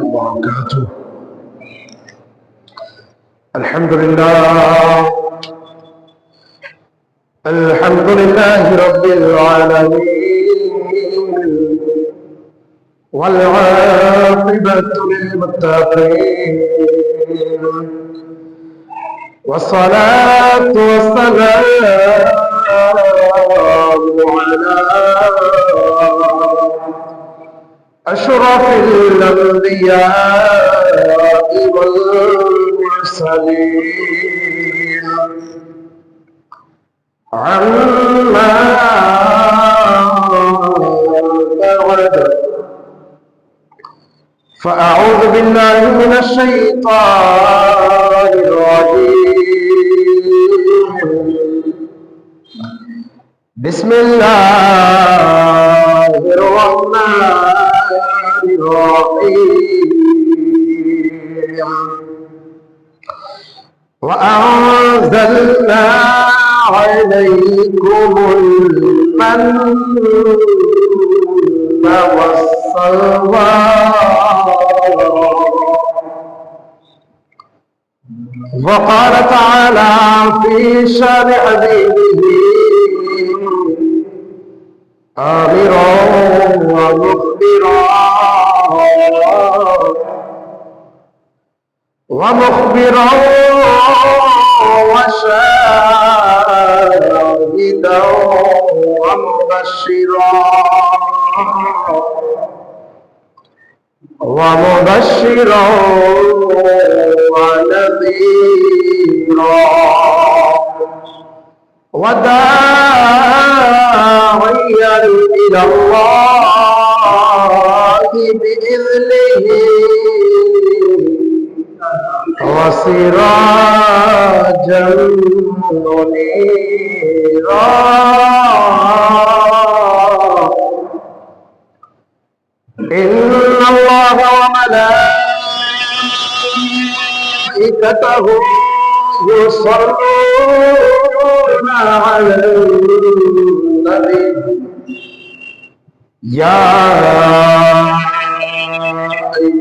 وبركاته. الحمد لله. الحمد لله رب العالمين. والعاقبة للمتقين. والصلاة والسلام على أشرف الأنبياء والمرسلين. عما بعد فأعوذ بالله من الشيطان الرجيم. بسم الله الرحمن وأنزلنا عليكم المن والسلوى. وقال تعالى في شان حبيبه آمرا ومخبرا. ومخبرا وشاهدا ومبشرا. ومبشرا ونذيرا. وداعيا إلى الله. وسراجا منيرا إن الله وملائكته يصلون على النبي يا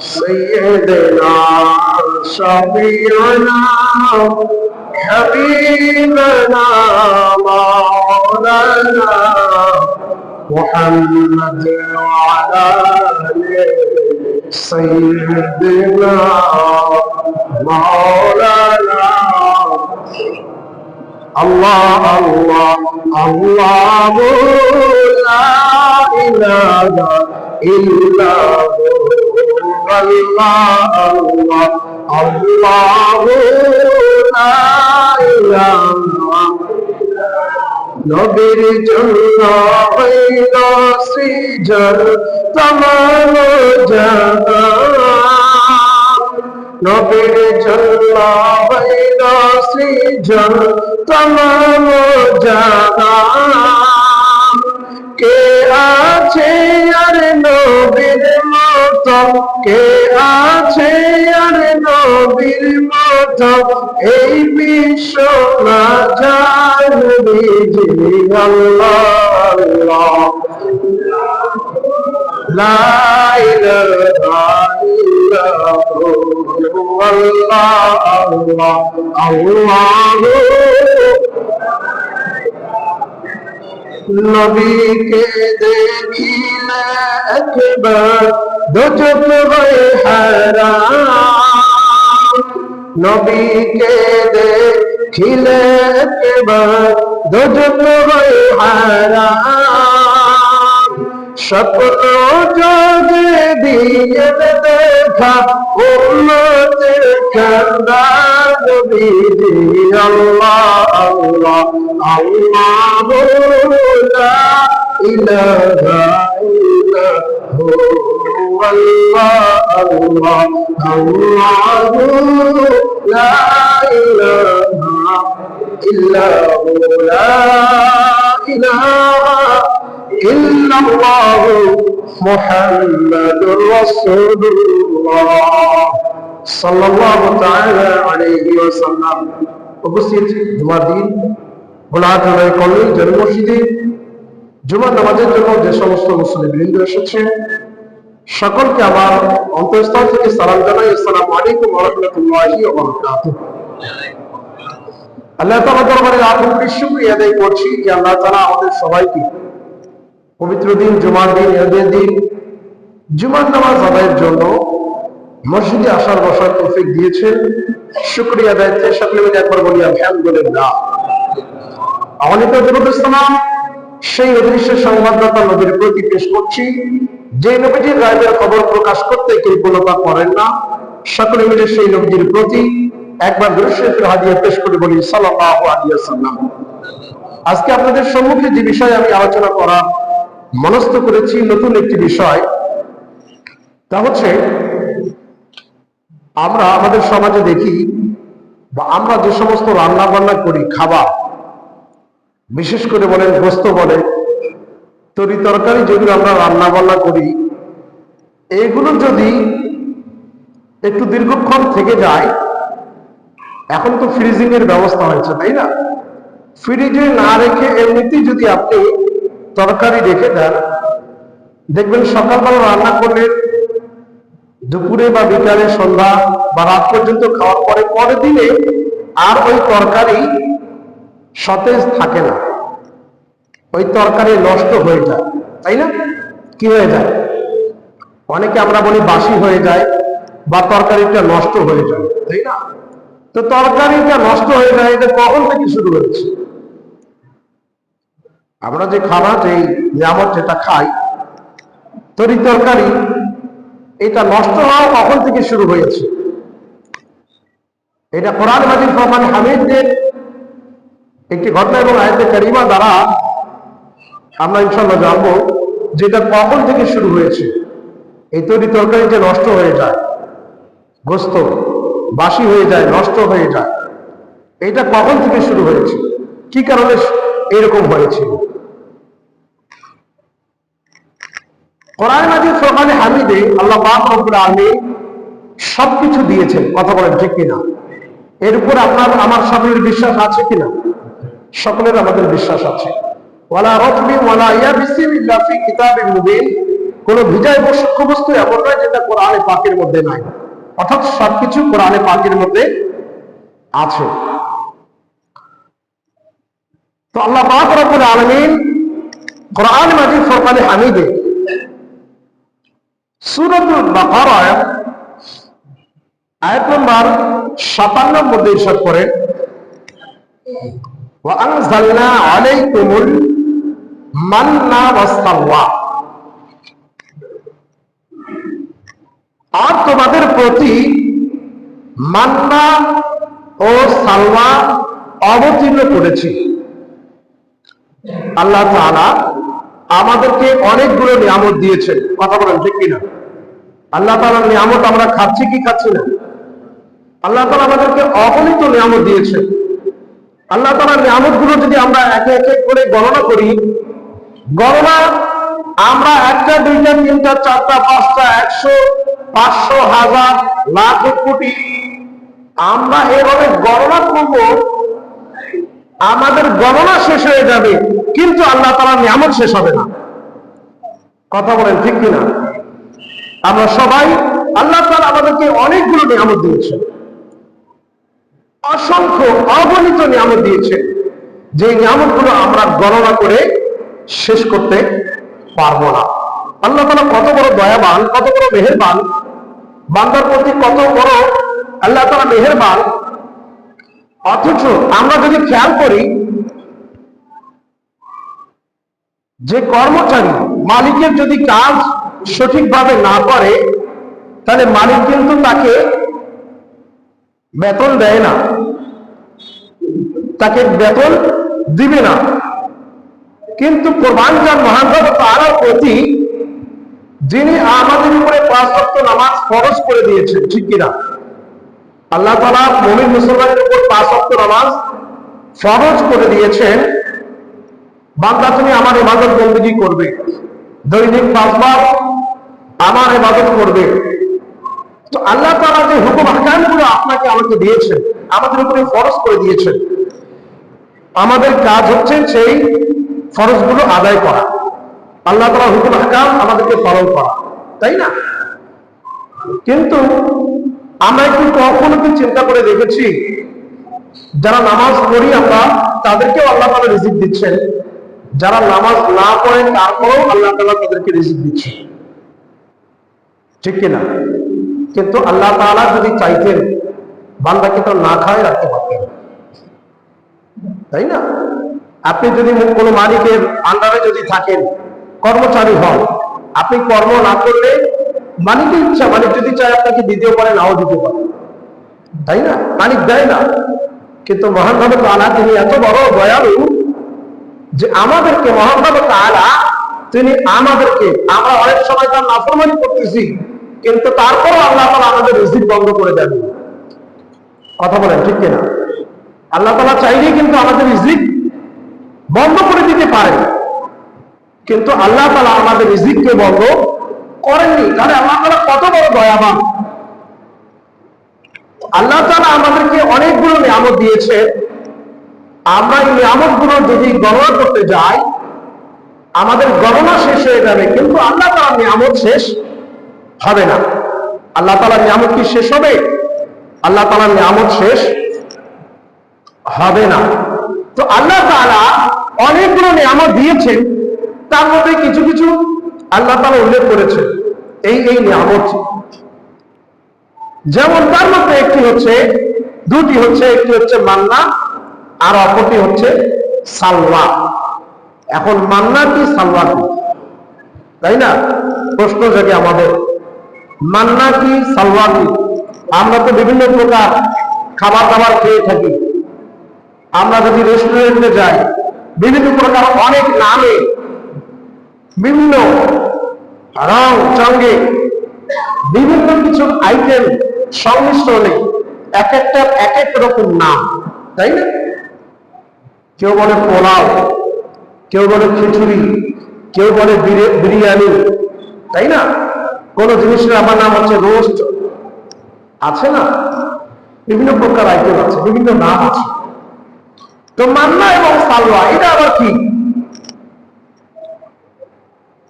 سيدنا شفيعنا حبيبنا مولانا محمد وعلى آله سيدنا مولانا আল্লাহ আল্লাহ আল্লাহ আল্লাহ আল্লাহ নবীর জন্য হইল সৃজন তমাল জানা নবীর জন্য হইল সৃজন তমাম জাহান কে আছে আর নবীর মত? কে আছে আর নবীর মত? এই বিশ্ব না জানবি আল্লাহ। নবীকে দেখিলে নবীকে দেখিলে একবার হারাম। স্বপ্ন যদি দিয়ে দেখা উম্মতের কান্দা নবীজি আল্লাহ আল্লাহ আল্লাহ লা ইলাহা ইল্লাহু আল্লাহ আল্লাহ আল্লাহ লা ইলাহা ইল্লাহু লা ইলাহা ইল্লাল্লাহ মুহাম্মাদুর রাসূলুল্লাহ সাল্লাল্লাহু তাআলা আলাইহি ওয়াসাল্লাম উপস্থিত জুমার দিন ভোলাহাট কলেজ জন্ম মসজিদে জুমার নামাজের জন্য যে সমস্ত মুসলিম বৃন্দ এসেছে, সকলকে আমার অন্তঃস্থল থেকে সালাম জানাই। আসসালামু আলাইকুম রাহমাতুল্লাহি আল্লাহ দরবারে আদায় করছি যে আল্লাহ আমাদের সবাইকে পবিত্র দিন, জুমার দিন দিন, জুমার নামাজ আদায়ের জন্য মসজিদে আসার বসার তৌফিক দিয়েছেন। শুকরিয়া আদায় সকলে একবার বলি, আলহামদুলিল্লাহ। ইসলাম সেই অদৃশ্য সংবাদদাতা নবীর প্রতি পেশ করছি, যে নবীজির গায়েবের খবর প্রকাশ করতে কৃপণতা করেন না? সকলে মিলে সেই নবীজির প্রতি একবার দৃশ্যের হাদিয়া পেশ করে বলি ওয়াসাল্লাম। আজকে আপনাদের সম্মুখে যে বিষয়ে আমি আলোচনা করা মনস্থ করেছি, নতুন একটি বিষয়। তা হচ্ছে, আমরা আমাদের সমাজে দেখি বা আমরা যে সমস্ত রান্না বান্না করি, খাবার বিশেষ করে বলেন গোস্ত বলে, তরি তরকারি যেগুলো আমরা রান্না বান্না করি, এগুলো যদি একটু দীর্ঘক্ষণ থেকে যায়, এখন তো ফ্রিজিং এর ব্যবস্থা হয়েছে, তাই না? ফ্রিজে না রেখে এমনিতেই যদি আপনি তরকারি রেখে দেন, দেখবেন সকালবেলা রান্না করলে দুপুরে বা বিকালে, সন্ধ্যা বা রাত পর্যন্ত খাওয়ার পরে, পরের দিনে আর ওই তরকারি সতেজ থাকে না। ওই তরকারি নষ্ট হয়ে যায়, তাই না? কি হয়ে যায়? অনেকে আমরা বলি বাসি হয়ে যায় বা তরকারিটা নষ্ট হয়ে যায়, তাই না? তো তরকারিটা নষ্ট হয়ে যায়, এটা কখন থেকে শুরু হয়েছে আমরা যে খানা, যে নিয়ামত যেটা খাই, তরি তরকারি, এটা নষ্ট হওয়া কখন থেকে শুরু হয়েছে? এটা কোরআন মাজিদ ফরমান হামিদদের একটি ঘটনা এবং আয়তে কারিমা দ্বারা আমরা ইনশাল্লাহ জানব যেটা কখন থেকে শুরু হয়েছে। এই তৈরি তরকারি যে নষ্ট হয়ে যায়, গোস্ত, বাসি হয়ে যায়, নষ্ট হয়ে যায়, এটা কখন থেকে শুরু হয়েছে? কি কারণে এরকম হয়েছিল কোরআন মাজিদ ফরমানে হামিদে আল্লাহ পাক রব্বুল আলামিন সবকিছু দিয়েছেন। কথা বলেন ঠিক কিনা? এর উপর আপনার, আমার সকলের বিশ্বাস আছে কিনা? সকলের আমাদের বিশ্বাস আছে। ওয়ালা রতবি ওয়ালা ইয়াবিসিম ইল্লা ফি কিতাবিন মুবিন। কোন ভিজায় বসক্ষ বস্তু এমন নয় যেটা কোরআনে পাকের মধ্যে নাই। অর্থাৎ সবকিছু কোরআনে পাকের মধ্যে আছে। তো আল্লাহ পাক রব্বুল আলামিন কোরআন মাজিদ ফরমানে হামিদে সূরাতুল বাকারা আয়াত নম্বর 57 মধ্যে ইরশাদ করেন। وأنزلنا عليكم المن والسلوى আর তোমাদের প্রতি মান্না ও সালওয়া অবতীর্ণ করেছি আল্লাহ তাআলা আমাদেরকে অনেকগুলো নিয়ামত দিয়েছেন কথা বলেন ঠিক কিনা আল্লাহ তাআলার নিয়ামত আমরা খাচ্ছি কি খাচ্ছি না আল্লাহ তাআলা আমাদেরকে অগণিত নিয়ামত দিয়েছেন আল্লাহ তালার নিয়ামতগুলো যদি আমরা একে একে করে গণনা করি, গণনা আমরা একটা, দুইটা, তিনটা, চারটা, পাঁচটা, একশো, পাঁচশো হাজার লাখ কোটি। আমরা এভাবে গণনা করব, আমাদের গণনা শেষ হয়ে যাবে, কিন্তু আল্লাহ তালার নিয়ামত শেষ হবে না। কথা বলেন ঠিক কিনা? আমরা সবাই, আল্লাহ তালা আমাদেরকে অনেকগুলো নিয়ামত দিয়েছেন। অসংখ্য অগণিত নিয়ামত দিয়েছে। যে নিয়ামতগুলো আমরা গণনা করে শেষ করতে পারব না। আল্লাহ তালা কত বড় দয়াবান, কত বড় মেহেরবান। বান্দার প্রতি কত বড় আল্লাহ তালা মেহেরবান। অথচ আমরা যদি খেয়াল করি, যে কর্মচারী মালিকের যদি কাজ সঠিকভাবে না করে, তাহলে মালিক কিন্তু তাকে বেতন দেয় না। তাকে বেতন দিবে না। কিন্তু কোরবান যান মহান তারার প্রতি, যিনি আমাদের উপরে পাঁচ ওয়াক্ত নামাজ ফরজ করে দিয়েছেন, ঠিক কিনা আল্লাহ তালা মমিন মুসলমানের উপর পাঁচ ওয়াক্ত নামাজ ফরজ করে দিয়েছেন। বান্দা তুমি আমার ইবাদত বন্দী করবে। দৈনিক পাঁচবার আমার ইবাদত করবে। তো আল্লাহ তালা যে হুকুম আহকামগুলো আপনাকে আমাকে দিয়েছেন, আমাদের উপরে ফরজ করে দিয়েছেন। আমাদের কাজ হচ্ছে সেই ফরজগুলো আদায় করা। আল্লাহ তালা হুকুম হাকাম আমাদেরকে পালন করা, তাই না? কিন্তু আমরা একটু কখনো কি চিন্তা করে দেখেছি, যারা নামাজ পড়ি আমরা, তাদেরকেও আল্লাহ তালা রিজিক দিচ্ছেন। যারা নামাজ না পড়েন, তারপরেও আল্লাহ তালা তাদেরকে রিজিক দিচ্ছে ঠিক কিনা? কিন্তু আল্লাহ তাআলা যদি চাইতেন, বান্দাকে তো না খায় রাখতে পারতেন। তাই না? আপনি যদি কোনো মালিকের আন্ডারে যদি থাকেন, কর্মচারী হন, আপনি কর্ম না করলে মালিকের ইচ্ছা, মালিক যদি চায় আপনাকে দিতেও পারে নাও দিতে পারে। তাই না? মালিক দেয় না। কিন্তু মহানভাবে তালা তিনি এত বড় দয়ালু যে আমাদেরকে মহানভাবে আলা তিনি আমাদেরকে, আমরা অনেক সময় তার নাফরমানি করতেছি। কিন্তু তারপরও আল্লাহ তালা আমাদের রিজিক বন্ধ করে দেন। কথা বলেন, ঠিক কিনা? আল্লাহ তালা চাইলেই কিন্তু আমাদের রিজিক বন্ধ করে দিতে পারে। কিন্তু আল্লাহ তালা আমাদের রিজিককে বন্ধ করেননি। তাহলে আল্লাহ তালা কত বড় দয়াবান। আল্লাহ তালা আমাদেরকে অনেকগুলো নিয়ামত দিয়েছে। আমরা এই নিয়ামতগুলো যদি গণনা করতে যাই, আমাদের গণনা শেষ হয়ে যাবে, কিন্তু আল্লাহ তালা নিয়ামত শেষ হবে না। আল্লাহ তালার নিয়ামত কি শেষ হবে? আল্লাহ তালার নিয়ামত শেষ হবে না। তো আল্লাহ তালা অনেকগুলো নিয়ামত দিয়েছেন। তার মধ্যে কিছু কিছু আল্লাহ তালা উল্লেখ করেছেন। এই এই নিয়ামত। যেমন তার মধ্যে একটি হচ্ছে, দুটি হচ্ছে, একটি হচ্ছে মান্না, আর অপরটি হচ্ছে সালওয়া। এখন মান্না কি সালওয়া কি? তাই না? প্রশ্ন জাগে আমাদের মান্না কি সালওয়া কি আমরা তো বিভিন্ন প্রকার খাবার দাবার খেয়ে থাকি। আমরা যদি রেস্টুরেন্টে যাই, বিভিন্ন প্রকার অনেক নামে, বিভিন্ন রং, চঙ্গে, বিভিন্ন কিছু আইটেম সংমিশ্রণে এক একটা, এক এক রকম নাম, তাই না? কেউ বলে পোলাও, কেউ বলে খিচুড়ি, কেউ বলে বিরে- বিরিয়ানি, তাই না? কোন জিনিসের আমার নাম হচ্ছে রোস্ট। আছে না? বিভিন্ন প্রকার আইটেম আছে, বিভিন্ন নাম আছে। তো মান্না এবং সালোয়া, এটা আবার কি?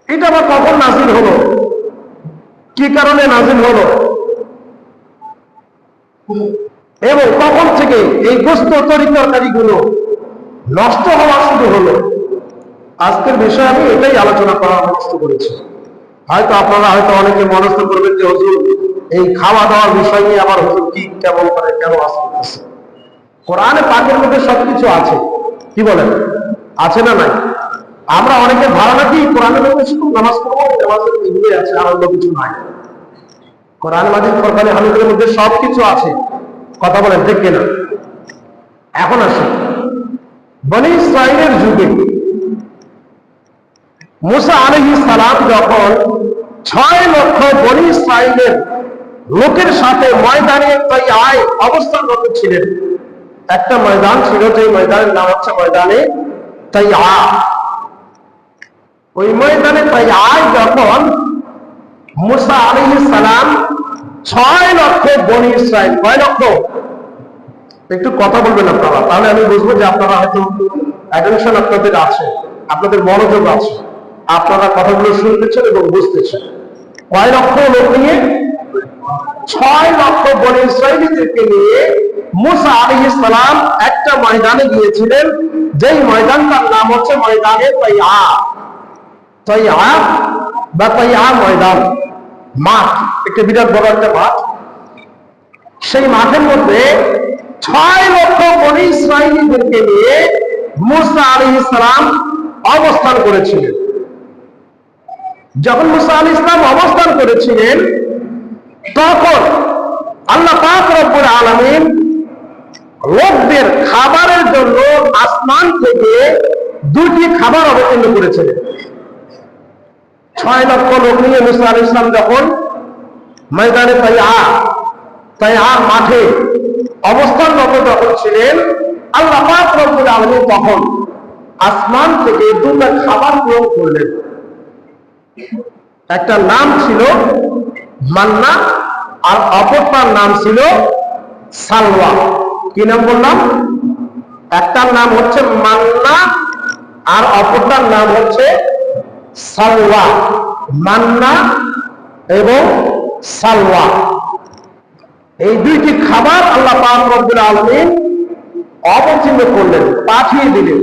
এটা আবার কখন নাজিল হলো? কি কারণে নাজিল হলো? এবং কখন থেকে এই গোস্ত তরি তরকারি গুলো নষ্ট হওয়া শুরু হলো? আজকের বিষয়ে আমি এটাই আলোচনা করার মনস্থ করেছি। হয়তো আপনারা হয়তো অনেকে মনস্থ করবেন যে, হুজুর, এই খাওয়া দাওয়ার বিষয় নিয়ে আবার হুজুর কি কেমন করে, কেন আসতেছে কোরআনে পাকের মধ্যে সবকিছু আছে। কি বলেন? আছে না নাই? আমরা অনেকের ধারণা কি কোরআনের মধ্যে শুধু নামাজ পড়ব, নামাজের আছে, আর অন্য কিছু নাই। কোরআন, মাজিদ ফরকানে হামিদের মধ্যে সবকিছু আছে। কথা বলেন, ঠিক কিনা? এখন আসি। বনি ইসরায়েলের যুগে মুসা আলহি সালাম যখন ছয় লক্ষ বনি ইসরায়েলের লোকের সাথে ময়দানে তাই আয় অবস্থানরত ছিলেন। একটা ময়দান ছিল যে ময়দানের নাম হচ্ছে ময়দানে তাই আ। ওই ময়দানে তাই আয় যখন মুসা আলহি সালাম ছয় লক্ষ বনি ইসরায়েল কয় লক্ষ? একটু কথা বলবেন আপনারা, তাহলে আমি বুঝব যে আপনারা হয়তো অ্যাটেনশন আপনাদের আছে, আপনাদের মনোযোগ আছে। আপনারা কথাগুলো শুনতেছেন এবং বুঝতেছেন। কয় লক্ষ লোক নিয়ে? ছয় লক্ষ বনি ইসরায়েলিদেরকে নিয়ে মুসা আলী ইসলাম একটা ময়দানে গিয়েছিলেন। যেই ময়দানটার নাম হচ্ছে ময়দানে তৈয়া। তৈয়া বা তৈয়া ময়দান, মাঠ, একটা বিরাট বড় একটা মাঠ। সেই মাঠের মধ্যে ছয় লক্ষ বনি ইসরায়েলিদেরকে নিয়ে মুসা আলী ইসলাম অবস্থান করেছিলেন। যখন মুসা আল ইসলাম অবস্থান করেছিলেন, তখন আল্লাহ পাক আলামিন লোকদের খাবারের জন্য আসমান থেকে দুটি খাবার অবতীর্ণ করেছিলেন। ছয় লক্ষ লোক নিয়ে মুসা আল ইসলাম যখন ময়দানে তাই আ তাই আর মাঠে অবস্থানরত যখন ছিলেন, আল্লাহ পাক রব্বুল তখন আসমান থেকে দুটা খাবার গ্রহণ করলেন। একটা নাম ছিল মান্না আর অপরটার নাম ছিল সালওয়া। কি নাম বললাম? একটার নাম হচ্ছে মান্না আর অপরটার নাম হচ্ছে সালওয়া। মান্না এবং সালওয়া। এই দুইটি খাবার আল্লাহ রব্বুল আলামিন অবতীর্ণ করলেন, পাঠিয়ে দিলেন।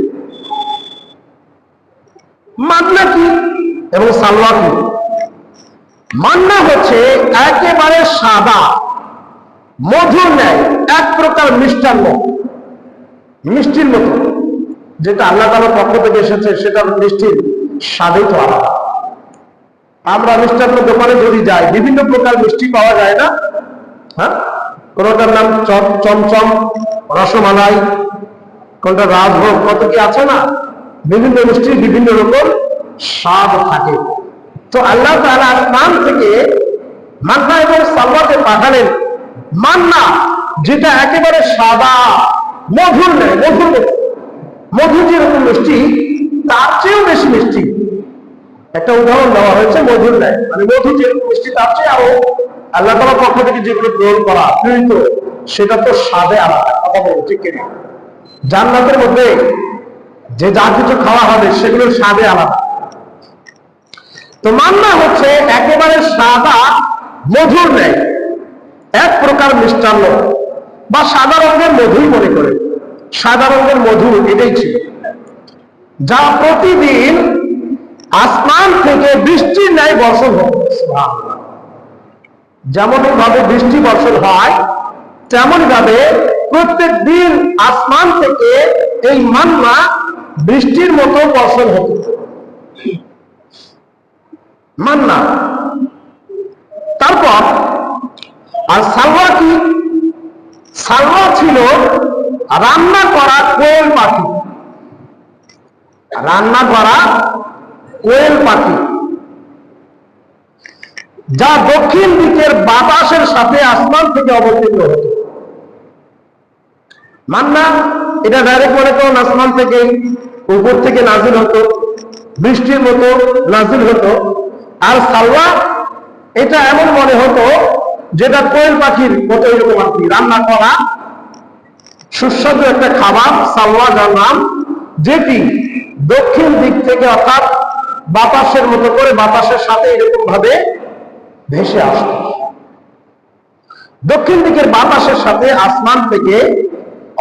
মান্না কি? এবং সালওয়া কি মান্না হচ্ছে একেবারে সাদা, মধুর নেয় এক প্রকার মিষ্টান্ন, মিষ্টির মতো। যেটা আল্লাহ তালার পক্ষ থেকে এসেছে, সেটা মিষ্টির স্বাদই তো আলাদা। আমরা মিষ্টান্ন দোকানে যদি যাই, বিভিন্ন প্রকার মিষ্টি পাওয়া যায় না? হ্যাঁ? কোনটার নাম? চমচম, রসমালাই, কোনটা রাজভোগ, কত কি আছে না? বিভিন্ন মিষ্টির বিভিন্ন রকম স্বাদ থাকে। তো আল্লাহ তাআলা আসমান থেকে মান্না এবং সালওয়াকে পাঠালেন। মান্না, যেটা একেবারে সাদা, মধুর নেই মধুর মধু। যেরকম মিষ্টি, তার চেয়েও বেশি মিষ্টি। একটা উদাহরণ দেওয়া হয়েছে, মধুর নেয়। মানে মধু যেরকম মিষ্টি, তার চেয়ে আরও আল্লাহ তালার পক্ষ থেকে যেগুলো গ্রহণ করা প্রেরিত সেটা তো স্বাদে আলাদা, কথা বলব, ঠিক কিনা জান্নাতের মধ্যে যে যা কিছু খাওয়া হবে, সেগুলোর স্বাদে আলাদা। তো মান্না হচ্ছে একেবারে সাদা, মধুর নেয় এক প্রকার মিষ্টান্ন বা সাদা রঙের মধুই মনে করে। সাদা রঙের মধু এটাই ছিল। যা প্রতিদিন আসমান থেকে বৃষ্টির ন্যায় বর্ষণ যেমন ভাবে বৃষ্টি বর্ষণ হয় তেমন ভাবে প্রত্যেক দিন আসমান থেকে এই মান্না বৃষ্টির মতো বর্ষণ হতো। মান্না। তারপর, আর সালওয়া কি? সালওয়া ছিল রান্না করা কোয়েল পাখি। রান্না করা কোয়েল পাখি। যা দক্ষিণ দিকের বাতাসের সাথে আসমান থেকে অবতীর্ণ হতো। মান্না, এটা ডাইরেক্ট মনে করুন আসমান থেকে উপর থেকে নাজিল হতো, বৃষ্টির মতো নাজিল হতো। আর সালওয়া এটা এমন মনে হতো যেটা কোয়েল পাখির মতো এরকম আর কি। রান্না করা, সুস্বাদু একটা খাবার সালওয়া যার নাম, যেটি দক্ষিণ দিক থেকে অর্থাৎ বাতাসের মতো করে বাতাসের সাথে এরকম ভাবে ভেসে আসত। দক্ষিণ দিকের বাতাসের সাথে আসমান থেকে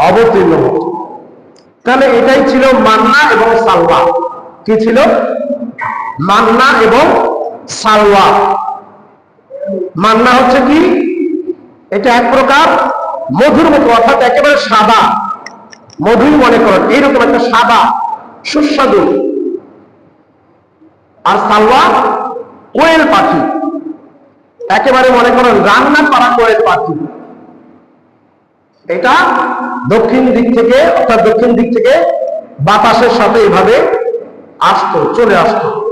অবতীর্ণ হতো। তাহলে এটাই ছিল মান্না এবং সালওয়া কি ছিল? মান্না এবং সালওয়া। মান্না হচ্ছে কি? এটা এক প্রকার মধুর মতো, অর্থাৎ একেবারে সাদা। মধুর মনে করেন এইরকম একটা সাদা, সুস্বাদু। আর সালওয়া কোয়েল পাখি। একেবারে মনে করেন রান্না করা কোয়েল পাখি। এটা দক্ষিণ দিক থেকে, অর্থাৎ দক্ষিণ দিক থেকে বাতাসের সাথে এভাবে আসতো, চলে আসতো।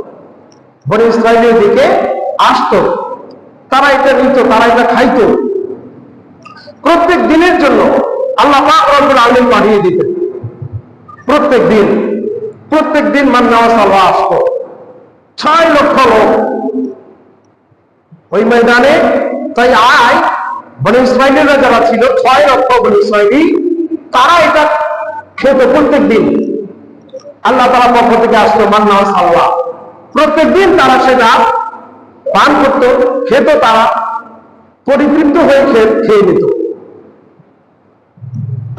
বনি ইসরায়েলের দিকে আসতো। তারা এটা নিত, তারা এটা খাইতো। প্রত্যেক দিনের জন্য আল্লাহ আলামিন পাঠিয়ে দিতেন। প্রত্যেক দিন প্রত্যেক দিন মান্না সালওয়া আসতো। ছয় লক্ষ লোক ওই ময়দানে, তাই আয় বনি ইসরায়েলেরা যারা ছিল, ছয় লক্ষ বনি ইসরায়েলি তারা এটা খেত প্রত্যেক দিন। আল্লাহ তালা পক্ষ থেকে আসতো মান্না সাল্লাহ প্রত্যেক দিন তারা সেটা পান করত, খেত তারা পরিতৃপ্ত হয়ে খেয়ে খেয়ে নিত।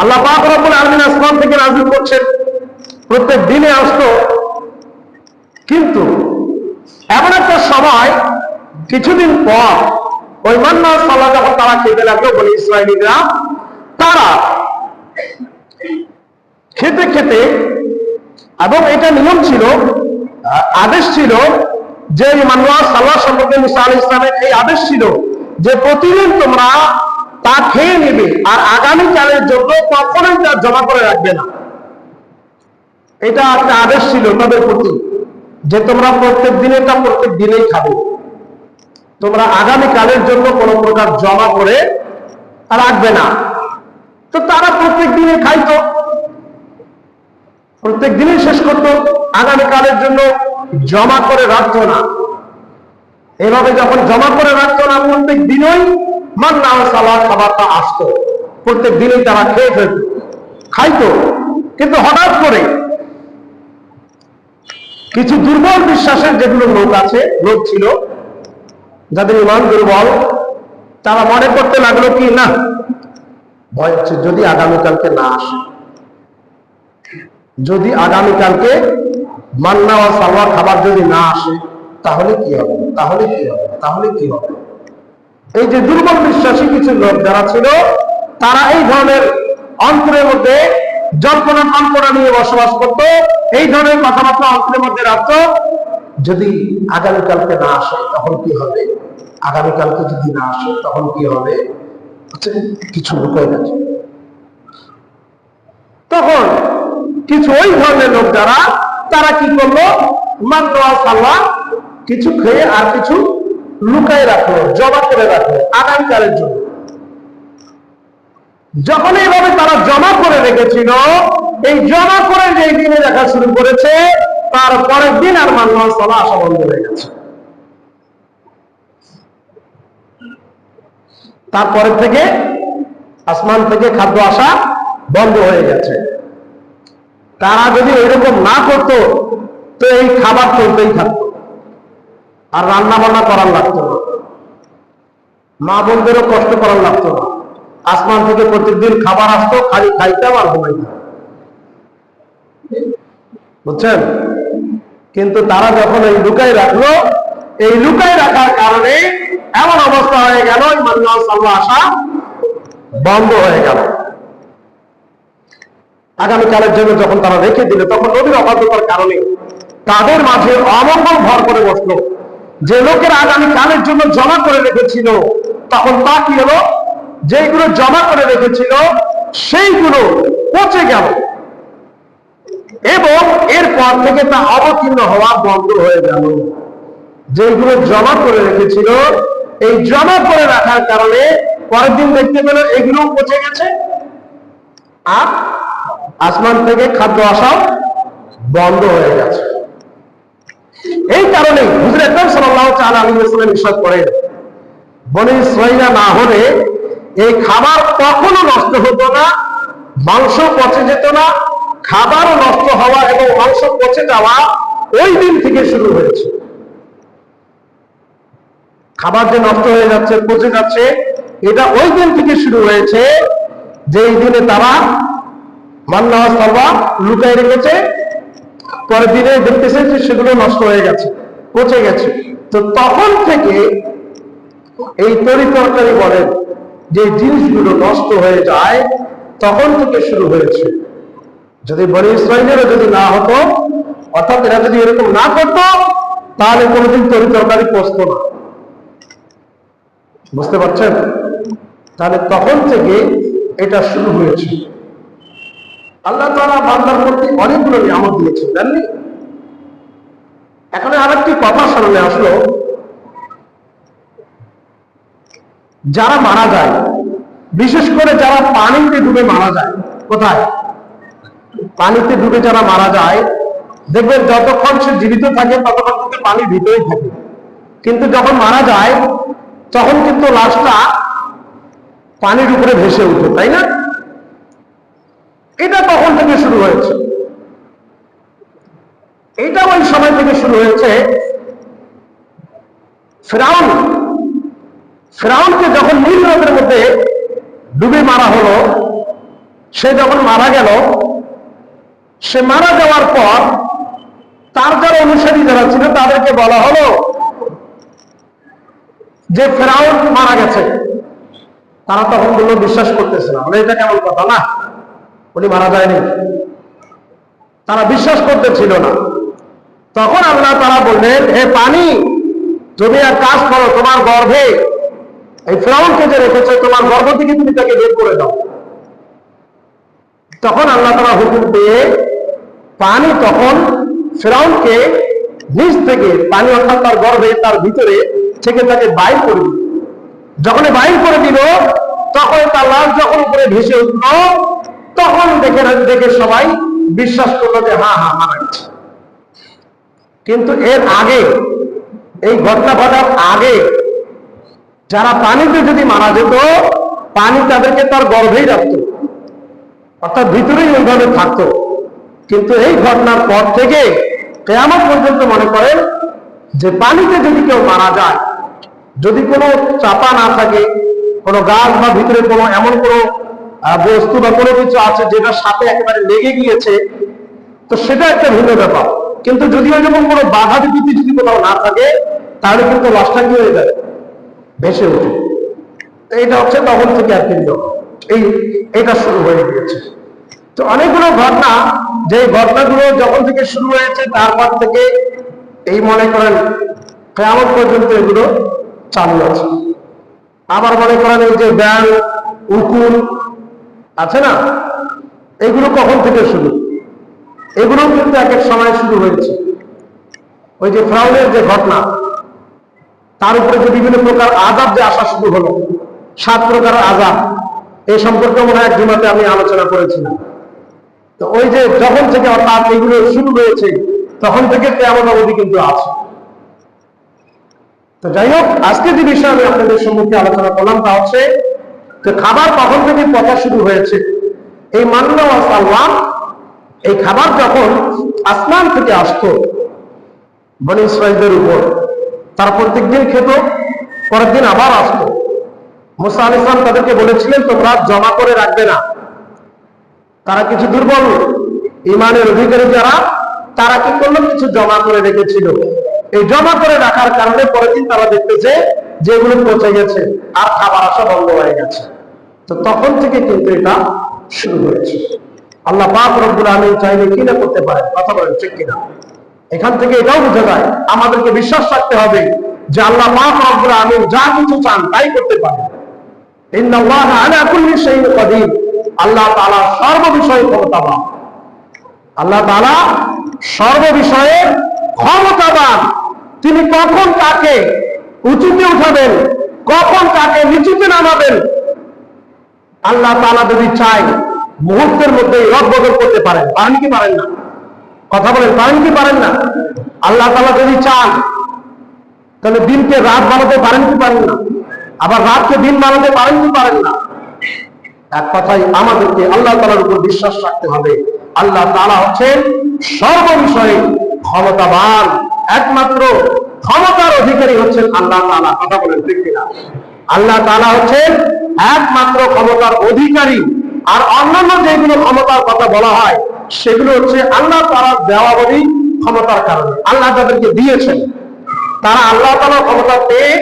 আল্লাহ পাক আলামিন আসমান থেকে নাজিল করছেন। প্রত্যেক দিনে আসতো। কিন্তু এমন একটা সময়, কিছুদিন পর ওই মান্না সাল্লাহ যখন তারা খেতে লাগল বলে ইসরায়েলিরা তারা খেতে খেতে, এবং এটা নিয়ম ছিল আদেশ ছিল যে মানুষ সাল্লাহ সম্পর্কে মুসা আলী ইসলামের এই আদেশ ছিল যে প্রতিদিন তোমরা তা খেয়ে নেবে আর আগামীকালের জন্য কখনোই তা জমা করে রাখবে না। এটা একটা আদেশ ছিল তাদের প্রতি যে তোমরা প্রত্যেক দিনে তা প্রত্যেক দিনেই খাবে। তোমরা আগামীকালের জন্য কোনো প্রকার জমা করে রাখবে না। তো তারা প্রত্যেক দিনে খাইতো, প্রত্যেক দিনই শেষ করতো। আগামীকালের জন্য জমা করে রাখতো না। এভাবে যখন জমা করে রাখতো না, প্রত্যেক দিনই মান্না সালা খাবারটা আসতো। প্রত্যেক দিনই তারা খেয়ে ফেলত, খাইতো। কিন্তু হঠাৎ করে কিছু দুর্বল বিশ্বাসের যেগুলো লোক আছে, লোক ছিল, যাদের ইমান দুর্বল, তারা মনে করতে লাগল কি, না, ভয় হচ্ছে যদি আগামীকালকে না আসে। যদি আগামীকালকে মান্না ও সালোয়ার খাবার যদি না আসে তাহলে কি হবে? তাহলে কি হবে? তাহলে কি হবে? এই যে দুর্বল বিশ্বাসী কিছু লোক যারা ছিল তারা এই ধরনের অন্তরের মধ্যে জল্পনা কল্পনা নিয়ে বসবাস করত। এই ধরনের কথাবার্তা অন্তরের মধ্যে রাখত। যদি আগামীকালকে না আসে তখন কি হবে? আগামীকালকে যদি না আসে তখন কি হবে? আচ্ছা, কিছু লুকায় গেছে তখন কিছু ওই ধরনের লোক যারা তারা কি করল? সাল্লাহ কিছু খেয়ে আর কিছু লুকায় রাখল জমা করে রাখল, আগামীকালের জন্য। যখন এইভাবে তারা জমা করে রেখেছিল, এই জমা করে যে দিনে দেখা শুরু করেছে, তার পরের দিন আর মান্য সাল্লাহ আসা বন্ধ হয়ে গেছে। তারপরের থেকে আসমান থেকে খাদ্য আসা বন্ধ হয়ে গেছে। তারা যদি এরকম না করতো, তো এই খাবার চলতেই থাকতো। আর রান্না বান্না করার লাগতো না। মা বোনদেরও কষ্ট করার লাগতো না। আসমান থেকে প্রত্যেকদিন খাবার আসতো, খালি খাইতাম আর ঘুমাইতাম বুঝছেন? কিন্তু তারা যখন এই লুকাই রাখল, এই লুকাই রাখার কারণে এমন অবস্থা হয়ে গেল সাল্লাহ আসা বন্ধ হয়ে গেল। আগামীকালের জন্য যখন তারা রেখে দিল তখন নদীর অবাধ্যতার কারণে তাদের মাঝে অমঙ্গল ভর করে বসল। যে লোকের আগামী কালের জন্য জমা করে রেখেছিল, তখন তা কি হলো? যেগুলো জমা করে রেখেছিল, সেইগুলো পচে গেল। এবং এরপর থেকে তা অবতীর্ণ হওয়া বন্ধ হয়ে গেল। যেগুলো জমা করে রেখেছিল, এই জমা করে রাখার কারণে পরের দিন দেখতে পেল এগুলো পচে গেছে। আর আসমান থেকে খাদ্য আসাও বন্ধ হয়ে গেছে। এই কারণে হুজুর একদম সাল্লাহ করেন, বনে ইসরাইলা না হলে এই খাবার কখনো নষ্ট হতো না, মাংস পচে যেত না, খাবারও নষ্ট হওয়া এবং মাংস পচে যাওয়া ওই দিন থেকে শুরু হয়েছে। খাবার যে নষ্ট হয়ে যাচ্ছে, পচে যাচ্ছে, এটা ওই দিন থেকে শুরু হয়েছে, যেই দিনে তারা মান্না সালবা লুকায় রেখেছে, পরের দিনে দেখতেছে যে সেগুলো নষ্ট হয়ে গেছে, পচে গেছে। তো তখন থেকে এই তরি তরকারি বলেন, যে জিনিসগুলো নষ্ট হয়ে যায়, তখন থেকে শুরু হয়েছে। যদি বড় ইসরায়েলেরও যদি না হতো, অর্থাৎ এরা যদি এরকম না করতো, তাহলে কোনোদিন তরি তরকারি পচত না। বুঝতে পারছেন? তাহলে তখন থেকে এটা শুরু হয়েছে। আল্লাহ তালা বান্দার প্রতি অনেকগুলো নিয়ামত দিয়েছেন জাননি এখানে আরেকটি কথা সামনে আসলো। যারা মারা যায়, বিশেষ করে যারা পানিতে ডুবে মারা যায়, কোথায়? পানিতে ডুবে যারা মারা যায়, দেখবেন যতক্ষণ সে জীবিত থাকে, ততক্ষণ কিন্তু পানির ভিতরেই থাকে। কিন্তু যখন মারা যায়, তখন কিন্তু লাশটা পানির উপরে ভেসে উঠে তাই না? এটা তখন থেকে শুরু হয়েছে। এটা ওই সময় থেকে শুরু হয়েছে। ফেরাউন, ফেরাউনকে যখন নীল নদের মধ্যে ডুবে মারা হলো, সে যখন মারা গেল, সে মারা যাওয়ার পর তার যারা অনুসারী যারা ছিল, তাদেরকে বলা হলো যে ফেরাউন মারা গেছে। তারা তখন বলল, বিশ্বাস করতেছে না। এটা কেমন কথা না? উনি মারা যায়নি। তারা বিশ্বাস করতেছিল না। তখন আল্লাহ তারা বললেন, হে পানি, তুমি এক কাজ করো, তোমার গর্ভে এই ফ্রাউনকে যে রেখেছে, তোমার গর্ভ থেকে তুমি তাকে বের করে দাও। তখন আল্লাহ তারা হুকুম পেয়ে পানি তখন ফেরাউনকে নিচ থেকে, পানি অর্থাৎ তার গর্ভে, তার ভিতরে থেকে তাকে বাইর করে দিল। যখন বাইর করে দিল, তখন তার লাশ যখন উপরে ভেসে উঠল তখন দেখে দেখে সবাই বিশ্বাস করল যে হ্যাঁ হ্যাঁ মারা গেছে। কিন্তু এর আগে, এই ঘটনা ঘটার আগে, যারা পানিতে যদি মারা যেত, পানি তাদেরকে তার গর্ভেই রাখত। অর্থাৎ ভিতরেই ওইভাবে থাকতো। কিন্তু এই ঘটনার পর থেকে কেয়ামত পর্যন্ত মনে করেন যে, পানিতে যদি কেউ মারা যায়, যদি কোনো চাপা না থাকে, কোনো গাছ বা ভিতরে কোনো এমন কোনো বস্তু বা কোনো কিছু আছে যেটার সাথে একেবারে লেগে গিয়েছে, তো সেটা একটা ভিন্ন ব্যাপার। কিন্তু যদিও যেমন কোনো বাধা বিপত্তি যদি কোথাও না থাকে, তাহলে কিন্তু লাশটা কি হয়ে যায় ভেসে ওঠে। এটা হচ্ছে তখন থেকে আর কি নিয়ম। এই, এটা শুরু হয়ে গিয়েছে। তো অনেকগুলো ঘটনা, যে ঘটনাগুলো যখন থেকে শুরু হয়েছে, তারপর থেকে এই মনে করেন কেমন পর্যন্ত এগুলো চালু আছে। আবার মনে করেন এই যে ব্যাং উকুল আছে না? এগুলো কখন থেকে শুরু? এগুলো কিন্তু এক এক সময় শুরু হয়েছে। ওই যে ফ্রাউনের যে ঘটনা, তার উপরে যে বিভিন্ন প্রকার আজাব যে আসা শুরু হলো, সাত প্রকার আজাব এই সম্পর্কে মনে হয় জুমাতে আমি আলোচনা করেছিলাম। তো ওই যে যখন থেকে অর্থাৎ এগুলো শুরু হয়েছে, তখন থেকে তেমন অবধি কিন্তু আছে। তো যাই হোক আজকে যে বিষয় আমি আপনাদের সম্মুখে আলোচনা করলাম তা হচ্ছে যে খাবার কখন থেকে কথা শুরু হয়েছে? এই মান্না ও এই খাবার যখন আসমান থেকে আসতো, বনি ইসরায়েলদের উপর, তারা প্রত্যেক দিন খেত, পরের দিন আবার আসতো। মুসা আল ইসলাম তাদেরকে বলেছিলেন, তোমরা জমা করে রাখবে না। তারা কিছু দুর্বল ইমানের অধিকারী যারা, তারা কি করল কিছু জমা করে রেখেছিল? এই জমা করে রাখার কারণে পরের দিন তারা দেখতেছে এগুলো পচে গেছে আর খাবার আসা বন্ধ হয়ে গেছে। তো তখন থেকে কিন্তু এটা শুরু হয়েছে। আল্লাহ পাক রব্বুল আমিন চাইলে কি না করতে পারে কথা বলেন, ঠিক কিনা? এখান থেকে এটাও বোঝা যায়, আমাদেরকে বিশ্বাস রাখতে হবে যে আল্লাহ পাক রব্বুল আমিন যা কিছু চান তাই করতে পারে আল্লাহ তাআলা সর্ব বিষয়ে ক্ষমতাবান। আল্লাহ তাআলা সর্ব বিষয়ে ক্ষমতাবান। তিনি কখন কাকে উঁচুতে উঠাবেন, কখন কাকে নিচুতে নামাবেন, আল্লাহ তাআলা যদি চায়, মুহূর্তের মধ্যে রদ বদল করতে পারেন। পারেন কি পারেন না? কথা বলেন, পারেন কি পারেন না? আল্লাহ তাআলা যদি চান, তাহলে দিনকে রাত বানাতে পারেন কি পারেন না? আবার রাতকে দিন বানাতে পারেন কি পারেন না? এক কথাই আমাদেরকে আল্লাহ তালার উপর বিশ্বাস রাখতে হবে। আল্লাহ তালা হচ্ছেন সর্ব বিষয়ে ক্ষমতাবান। একমাত্র ক্ষমতার অধিকারী হচ্ছেন আল্লাহ তালা কথা বলেন কিনা? আল্লাহ তালা হচ্ছেন একমাত্র ক্ষমতার অধিকারী। আর অন্যান্য যেগুলো ক্ষমতার কথা বলা হয়, সেগুলো হচ্ছে আল্লাহ তারা দেওয়া বলি ক্ষমতার কারণে। আল্লাহ তাদেরকে দিয়েছেন। তারা আল্লাহ তালা ক্ষমতা পেয়ে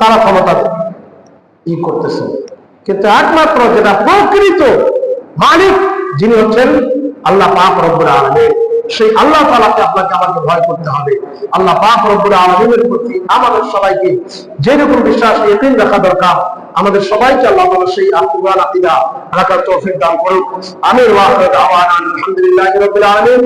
তারা ক্ষমতা ই করতেছে। কিন্তু একমাত্র যেটা প্রকৃত মালিক, যিনি হচ্ছেন আল্লাহ পাক রব্বুল আলমিন। সেই আল্লাহ তালাকে আপনাকে আমাকে ভয় করতে হবে। আল্লাহ পাক রব্বুল আলমিনের প্রতি আমাদের সবাইকে যেরকম বিশ্বাস এতেই রাখা দরকার, আমাদের সবাইকে আল্লাহ তালা সেই আত্মীয় আকিদা রাখার তৌফিক দান করুন আওয়ান আলহামদুলিল্লাহ রবিল আলমিন।